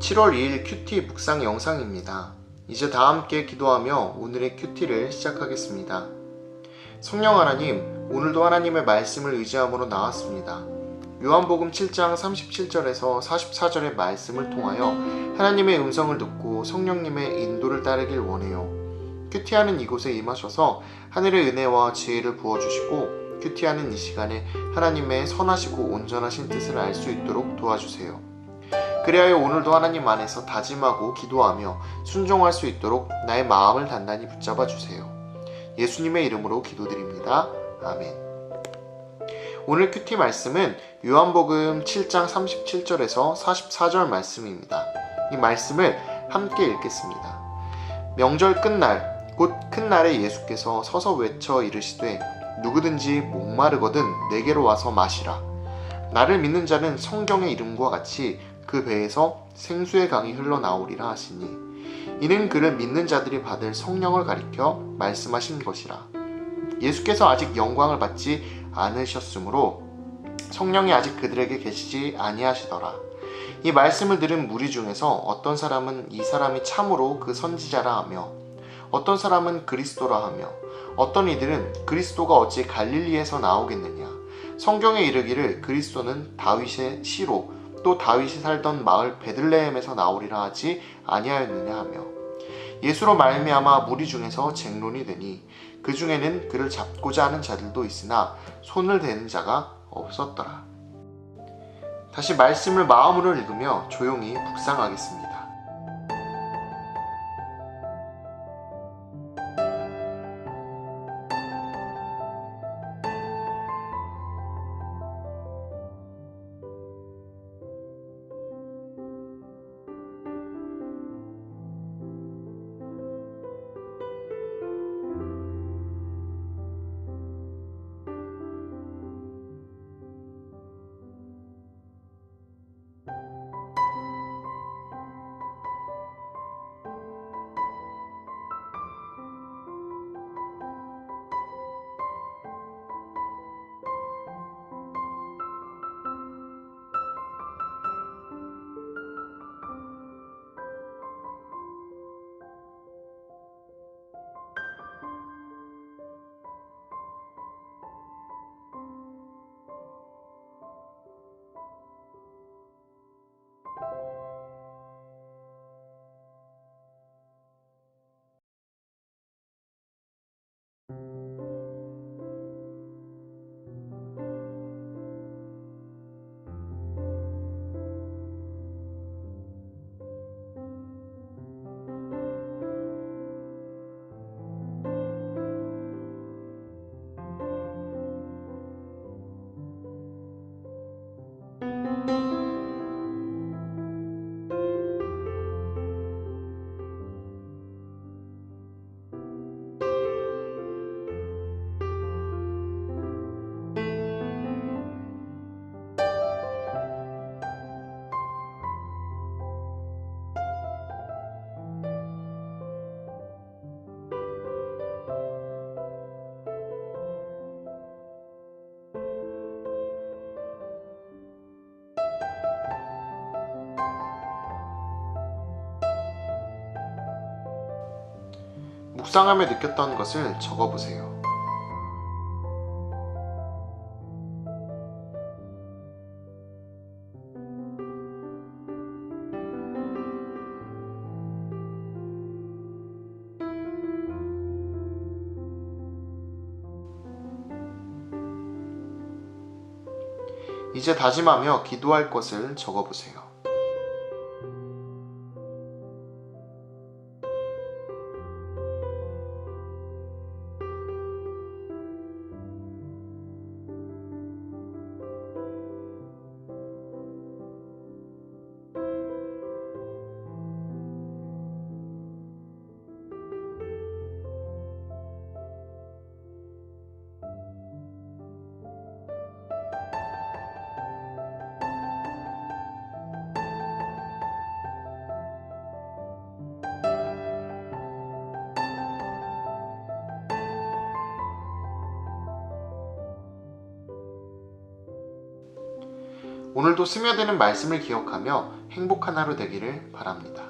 7월 2일 큐티 묵상 영상입니다. 이제 다 함께 기도하며 오늘의 큐티를 시작하겠습니다. 성령 하나님, 오늘도 하나님의 말씀을 의지함으로 나왔습니다. 요한복음 7장 37절에서 44절의 말씀을 통하여 하나님의 음성을 듣고 성령님의 인도를 따르길 원해요. 큐티하는 이곳에 임하셔서 하늘의 은혜와 지혜를 부어주시고 큐티하는 이 시간에 하나님의 선하시고 온전하신 뜻을 알 수 있도록 도와주세요. 그리하여 오늘도 하나님 안에서 다짐하고 기도하며 순종할 수 있도록 나의 마음을 단단히 붙잡아 주세요. 예수님의 이름으로 기도드립니다. 아멘. 오늘 큐티 말씀은 요한복음 7장 37절에서 44절 말씀입니다. 이 말씀을 함께 읽겠습니다. 명절 끝날 곧 큰 날에 예수께서 서서 외쳐 이르시되 누구든지 목마르거든 내게로 와서 마시라. 나를 믿는 자는 성경의 이름과 같이 그 배에서 생수의 강이 흘러나오리라 하시니 이는 그를 믿는 자들이 받을 성령을 가리켜 말씀하신 것이라. 예수께서 아직 영광을 받지 않으셨으므로 성령이 아직 그들에게 계시지 아니하시더라. 이 말씀을 들은 무리 중에서 어떤 사람은 이 사람이 참으로 그 선지자라 하며 어떤 사람은 그리스도라 하며 어떤 이들은 그리스도가 어찌 갈릴리에서 나오겠느냐 성경에 이르기를 그리스도는 다윗의 시로 또 다윗이 살던 마을 베들레헴에서 나오리라 하지 아니하였느냐 하며 예수로 말미암아 무리 중에서 쟁론이 되니 그 중에는 그를 잡고자 하는 자들도 있으나 손을 대는 자가 없었더라. 다시 말씀을 마음으로 읽으며 조용히 묵상하겠습니다. 묵상하며 느꼈던 것을 적어보세요. 이제 다짐하며 기도할 것을 적어보세요. 오늘도 스며드는 말씀을 기억하며 행복한 하루 되기를 바랍니다.